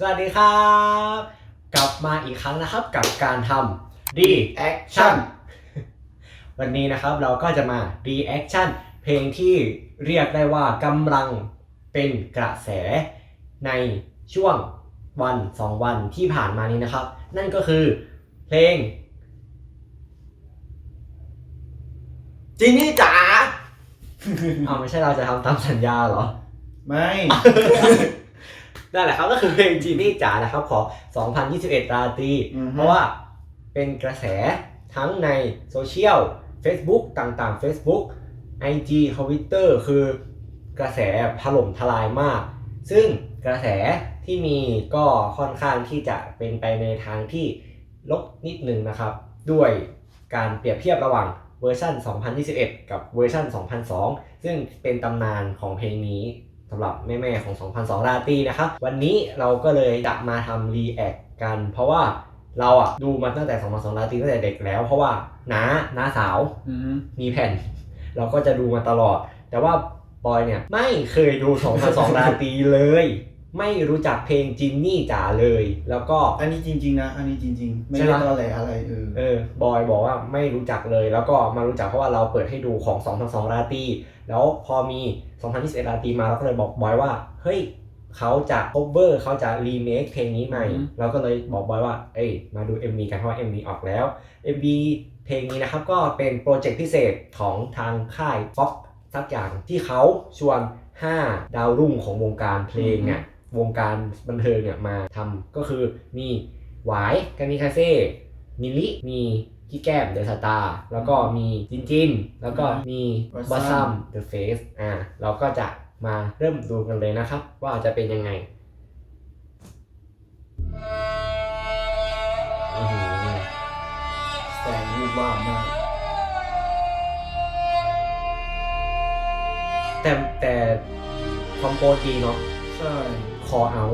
สวัสดีครับ กลับมาอีกครั้งนะครับกับการทำ reaction วันนี้นะครับเราก็จะมา reaction เพลงที่เรียกได้ว่ากำลังเป็นกระแสในช่วงวันสองวันที่ผ่านมานี้นะครับ นั่นก็คือเพลงจินนี่จ๋าเอาไม่ใช่เราจะทำตามสัญญาเหรอ ไม่ นั่นแหละครับก็คือเพลงจีนี่จ๋านะครับของ 2021 ราตรี อือฮึ เพราะว่าเป็นกระแสทั้งในโซเชียล Facebook ต่างๆ Facebook IG Twitter คือกระแสถล่มทลายมาก ซึ่งกระแสที่มีก็ค่อนข้างที่จะเป็นไปในทางที่ลบนิดนึงนะครับ ด้วยการเปรียบเทียบระหว่างเวอร์ชัน2021 กับเวอร์ชัน2002 ซึ่งเป็นตำนานของเพลงนี้ สำหรับแม่ๆของ 2002ราตรีนะครับ วันนี้เราก็เลยจะมาทำรีแอคกัน เพราะว่าเราอะดูมาตั้งแต่ 2002ราตรีตั้งแต่เด็กแล้ว เพราะว่าน้าน้าสาวอือฮึมีแผ่น เราก็จะดูมาตลอด แต่ว่าบอยเนี่ยไม่เคยดู 2002ราตรีเลย ไม่รู้จักเพลงจินนี่จ๋าเลย แล้วก็ อันนี้จริง ๆ นะ อันนี้จริง ๆ ไม่ใช่ได้ปะ ตอแหลอะไรเออเออบอยบอกว่าไม่รู้จักเลย แล้วก็มารู้จักเพราะว่าเราเปิดให้ดูของ2002ราตรีแล้วพอมี 2021ราตรีมาเราก็เลยบอกบอยว่า เฮ้ยเขาจะ cover เขาจะ remake เพลงนี้ใหม่อืมเราก็เลยบอกบอยว่า เอ้ยมาดู MV กันเพราะว่า MV ออกแล้ว MV เพลงนี้นะครับก็เป็นโปรเจกต์พิเศษของทางค่าย Fox สักอย่างที่เขาชวน 5 ดาวรุ่งของวงการเพลงเนี่ย วงการบันเทิงเนี่ยมาทำก็คือมีหวายกามิคาเซ่มิลิมีพี่แก้มเดอะสตาร์แล้วก็มีจินจิน แล้วก็มีบอสซัมเดอะเฟสอ่าเราก็จะมาเริ่มดูกันเลยนะครับ ว่าจะเป็นยังไงอื้อหือแสงวูบวาบมาก แต่แต่คอมโปดีเนาะ ใช่คอเอา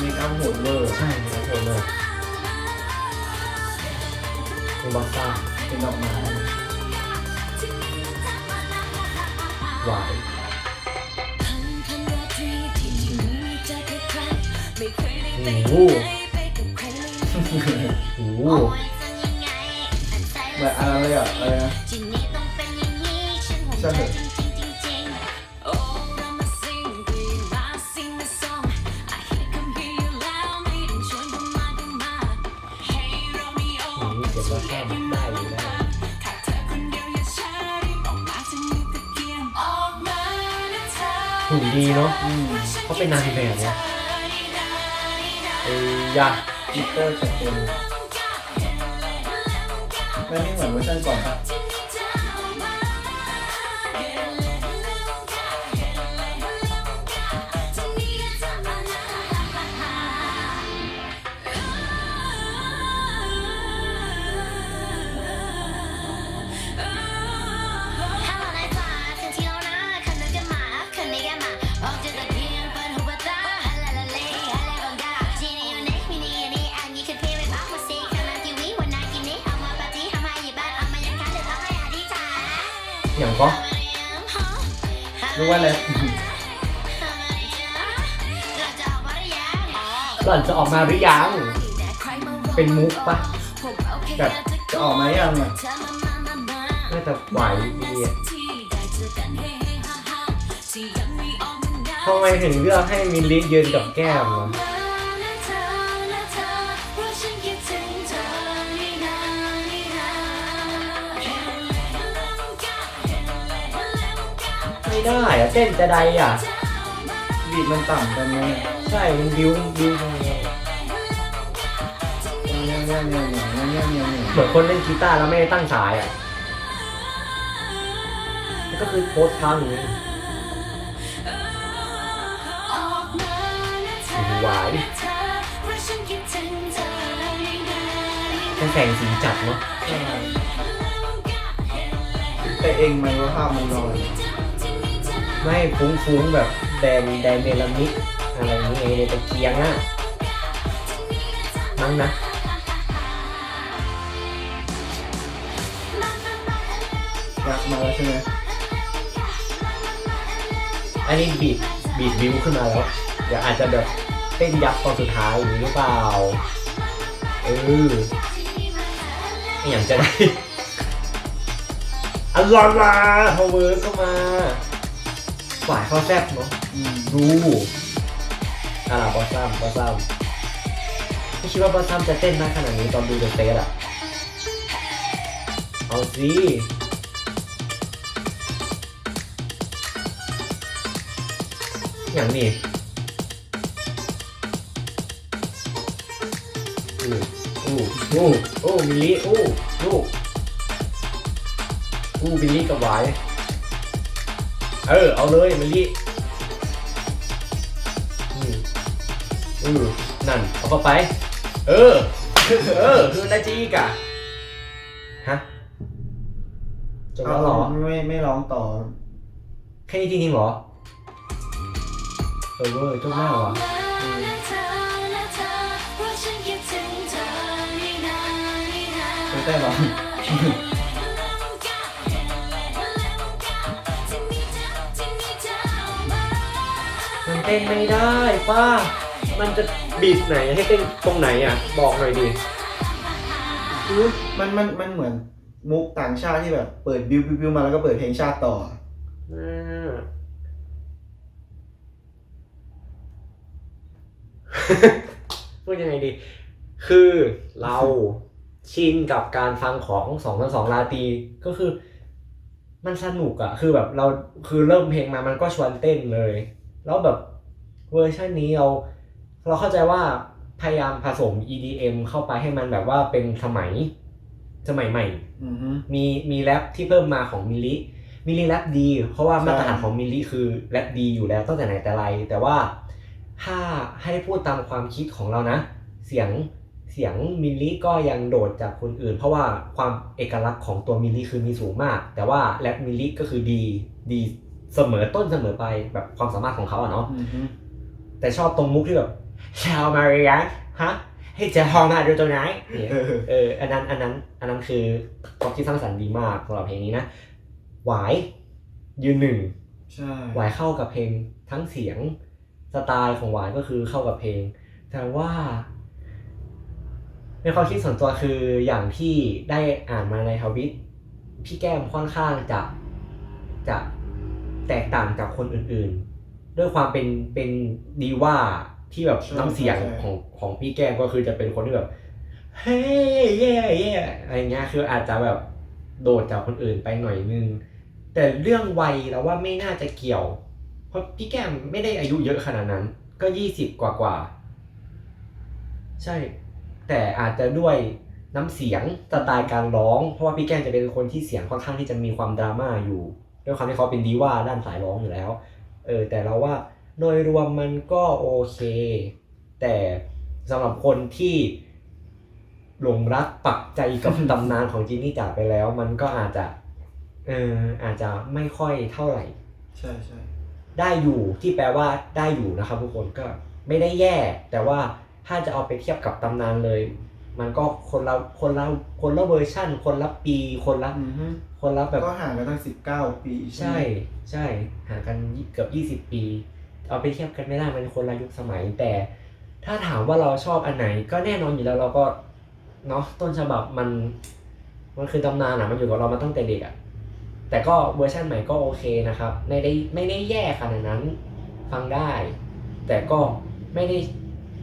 มีอัพโหดเวอร์ใช่ครับผมเลยมีบอสซ่าเป็นดอกไม้หวายโอ้โหโอ้โหแบบอะไรเลยอะอะไรนะใช่ เหรออืมเก็บว่าแค่มันได้อยู่ได้หุ่นดีเนาะอืมเขาเป็นนางแบบเนาะเอ้ยยะจิตเตอร์จะเป็นไม่ไม่เหมือนเวอร์ชันก่อนครับ อย่างก็รู้ว่าอะไรหล่อนจะออกมาหรือยัง เป็นมุกปะแบบจะออกมายังอะน่าจะไหวดีทำไมถึงเลือกให้มิลลิยืนกับแก้มวะ ไม่ได้อะเส้นจะใดอะ บีดมันต่ำกันนะใช่มันบิ้วมันบิ้วตงนี่นี่นี่นี่นี่นี่นี่ยเหมือนคนเล่นกีตาร์แล้วไม่ได้ตั้งสายอะก็คือโพสค้างอย่างนี้หวายแข่งสีจัดเนาะแต่เองมันว่าภาพมันลอย ไม่ฟุ้งๆแบบแดงแดงเนลามิดอะไรอย่างเงี้ยในตะเกียงอะมั้งนะอยากมาแล้วใช่ไหมอันนี้บีบบีดวิวขึ้นมาแล้ว เดี๋ยวอาจจะแบบเต้นยับตอนสุดท้ายอย่างนี้หรือเปล่า เอออหย่างจะได้อัลลอฮ์มาพอเวิร์กเข้ามา ฝ่ายเขาแซ่บเนาะอืมดูอาราบอสซัมบอสซัมไม่คิดว่าบอสซัมจะเต้นได้ขนาดนี้ตอนดูเดอะเตสอะเอาสิอย่างนี้อู้อู้อู้อู้มิลลิอู้ลูกอู้มิลลิกับหวาย เออ เอาเลยมิลลิอืมอืมนั่น เอาเข้าไป เออ เออคือได้จีกอะฮะจบแล้วเหรอ ไม่ไม่ร้องต่อ แค่นี้จริงๆเหรอ เออเว้ยจบแล้วเหรอไม่ได้ร้อ ต้นไม่ได้ป้า มันจะบีดไหนให้เต้นตรงไหนอะ บอกหน่อยดิคือมันมันมันเหมือนมุกต่างชาติที่แบบเปิดบิวบิวบิวมาแล้วก็เปิดเพลงชาติต่ออ่าพูดยังไงดี คือเราชินกับการฟังของสองพันสองลาตรีก็คือ มันสนุกอะคือแบบเราคือเริ่มเพลงมามันก็ชวนเต้นเลย แล้วแบบ เวอร์ชันนี้เราเราเข้าใจว่าพยายามผสม EDM เข้าไปให้มันแบบว่าเป็นสมัยสมัยใหม่ อือฮึ มีมีแรปที่เพิ่มมาของมิลลิมิลลิแรปดี เพราะว่าใช่มาตรฐานของมิลลิคือแรปดีอยู่แล้วตั้งแต่ไหนแต่ไร แต่ว่าถ้าให้พูดตามความคิดของเรานะ เสียงเสียงมิลลิก็ยังโดดจากคนอื่น เพราะว่าความเอกลักษณ์ของตัวมิลลิคือมีสูงมาก แต่ว่าแรปมิลลิก็คือดีดีเสมอต้นเสมอไปแบบความสามารถของเขาอะเนาะ อือฮึ แต่ชอบตรงมุกที่แบบชาวมาเรียฮะให้เจะห้องมาดูตัวไหนเนี่ยเออเอออันนั้นอันนั้นอันนั้นคือความคิดสร้างสรรค์ดีมากสำหรับเพลงนี้นะหวายยืนหนึ่งใช่หวายเข้ากับเพลงทั้งเสียงสไตล์ของหวายก็คือเข้ากับเพลง แต่ว่าในความคิดส่วนตัวคืออย่างที่ได้อ่านมาในทวิตพี่แก้มค่อนข้างจะจะแตกต่างจากคนอื่นๆ ด้วยความเป็นเป็นดีว่าที่แบบน้ำเสียงของของพี่แก้มก็คือจะเป็นคนที่แบบเฮ้ยเย่เย่อะไรเงี้ยคืออาจจะแบบโดดจากคนอื่นไปหน่อยนึง แต่เรื่องวัยเราว่าไม่น่าจะเกี่ยว เพราะพี่แก้มไม่ได้อายุเยอะขนาดนั้น ก็ยี่สิบกว่ากว่าๆใช่ แต่อาจจะด้วยน้ำเสียงสไตล์การร้อง เพราะว่าพี่แก้มจะเป็นคนที่เสียงค่อนข้างที่จะมีความดราม่าอยู่ด้วยความที่เขาเป็นดีว่าด้านสายร้องอยู่แล้ว เออแต่เราว่าโดยรวมมันก็โอเค แต่สำหรับคนที่หลงรักปักใจกับตำนานของจินนี่จ๋าไปแล้ว มันก็อาจจะเอออาจจะไม่ค่อยเท่าไหร่ ใช่ใช่ได้อยู่ที่แปลว่าได้อยู่นะครับทุกคนก็ไม่ได้แย่ แต่ว่าถ้าจะเอาไปเทียบกับตำนานเลย มันก็คนละคนละคนละเวอร์ชั่น คนละปีคนละอือฮึคนละแบบก็ห่างกันตั้งสิบเก้าปีใช่ใช่ห่างกันเกือบยี่สิบปี เอาไปเทียบกันไม่ได้มันคนละยุคสมัย แต่ ถ้าถามว่าเราชอบอันไหน ก็แน่นอนอยู่แล้วเราก็เนาะต้นฉบับมัน มันคือตำนานอะมันอยู่กับเรามาตั้งแต่เด็กอะแต่ก็เวอร์ชันใหม่ก็โอเคนะครับไม่ได้ไม่ได้แย่ขนาดนั้น ฟังได้ แต่ก็ไม่ได้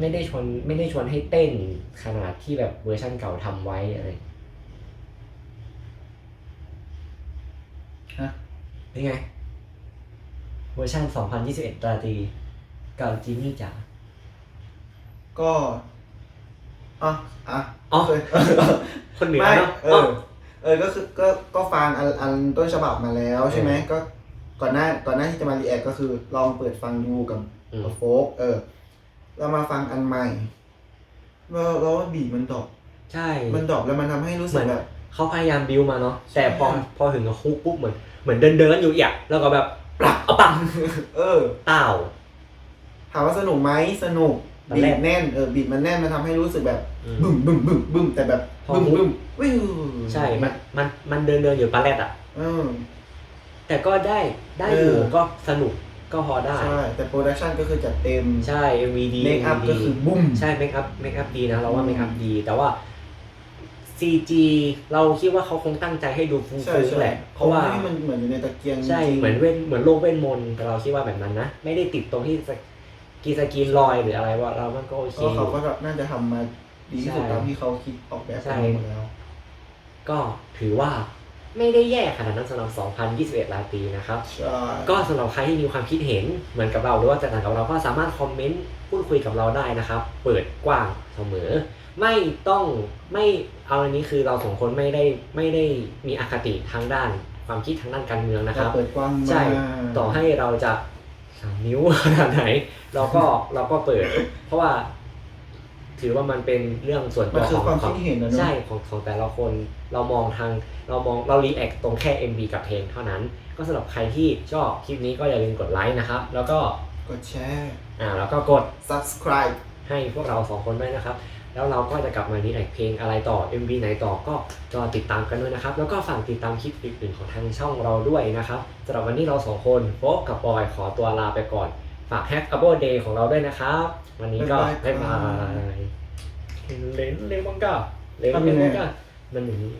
ไม่ได้ชวนไม่ได้ชวนให้เต้นขนาดที่แบบเวอร์ชันเก่าทำไว้อะไรฮะเป็นไง เวอร์ชัน2021ตราตรีกับจินนี่จ๋าก็อะอะอ๋อเคยคนเหนือไม่เนาะเออ เออก็คือก็ก็ฟังอันอันต้นฉบับมาแล้วใช่ไหมเออก็ก่อนหน้าก่อนหน้าที่จะมารีแอคก็คือลองเปิดฟังดูกับอืม กับโฟกเออ เรามาฟังอันใหม่เราเราว่าบีทมันดรอปใช่มันดรอปแล้วมันทำให้รู้สึกแบบ เขาพยายามบิวมาเนาะแต่พอใช่ พอถึงกับฮุกปุ๊บเหมือนเหมือนเดินเดินๆอยู่อีกอะแล้วก็แบบปลักเอาปังเออ เต่า ถามว่าสนุกไหมสนุกมันบีแน่ทนแน่นเออบีทมันแน่นมันทำให้รู้สึกแบบอืม บึ้มบึ้มบึ้มบึ้มแต่แบบพอบึ้มฮุกบึ้มวิวใช่ มัน มัน มันเดินเดินๆอยู่ปลาแรดอะ เออ แต่ก็ได้ ได้อยู่ เออ ก็สนุก ก็พอได้ ใช่ แต่โปรดักชันก็คือจัดเต็ม ใช่ MV ดี เมคอัพ MV ก็คือบุ้ม ใช่เมคอัพเมคอัพดีนะเราว่าอืมเมคอัพดี แต่ว่า CG เราคิดว่าเขาคงตั้งใจให้ดูฟุ้ใช่งใช่ๆแหละเพราะว่า ให้มันเหมือนอยู่ในตะเกียงใช่จริงๆเหมือนเว้นเหมือนโลกเวทมนต์แต่เราคิดว่าแบบนั้นนะ ไม่ได้ติดตรงที่สกีสกรีนลอยหรืออะไรว่าเรามันก็โอเคก็อเขายู่ ก็น่าจะทำมาดีที่สุดใช่ตามที่เขาคิดออกแบบใช่ มาหมดแล้ว ก็ถือว่า ไม่ได้แย่ขนาดนั้นสำหรับ 2021ลาตรีนะครับ ใช่ก็สำหรับใครที่มีความคิดเห็นเหมือนกับเราหรือว่าแตกต่างกับเราก็สามารถคอมเมนต์พูดคุยกับเราได้นะครับ เปิดกว้างเสมอ ไม่ต้องไม่เอาอันนี้คือเราสองคนไม่ได้ไม่ได้มีอคติทางด้าน ความคิดทางด้านการเมืองนะคเรารับ เปิดกว้างมาก ใช่ต่อให้เราจะสามนิ้วขนาดไหน เราก็เราก็เปิด เพราะว่า ถือว่ามันเป็นเรื่องส่วนตัมันวคืขอองความขอคิงดเห็นนะเนอะ ใช่ของของแต่ละคนเรามองทางเรามองเรารีแอคตรงแค่ MV กับเพลงเท่านั้น ก็สำหรับใครที่ชอบคลิปนี้ก็อย่าลืมกดไลค์นะครับ แล้วก็กดแชร์ อ่าแล้วก็กด subscribe ให้พวกเราสองคนด้วยนะครับ แล้วเราก็จะกลับมารีแอคเพลงอะไรต่อ MV ไหนต่อก็รอติดตามกันด้วยนะครับ แล้วก็ฝากติดตามคลิปอื่นๆของทางช่องเราด้วยนะครับสำหรับวันนี้เราสองคนโฟกกับบอยขอตัวลาไปก่อนฝากแฮก a b l e Day ของเราด้วยนะครับ วันนี้ก็บ๊าบ๊ายยบาบายยเลนเลนมังกาเลนเลนมังกามันอย่างนี้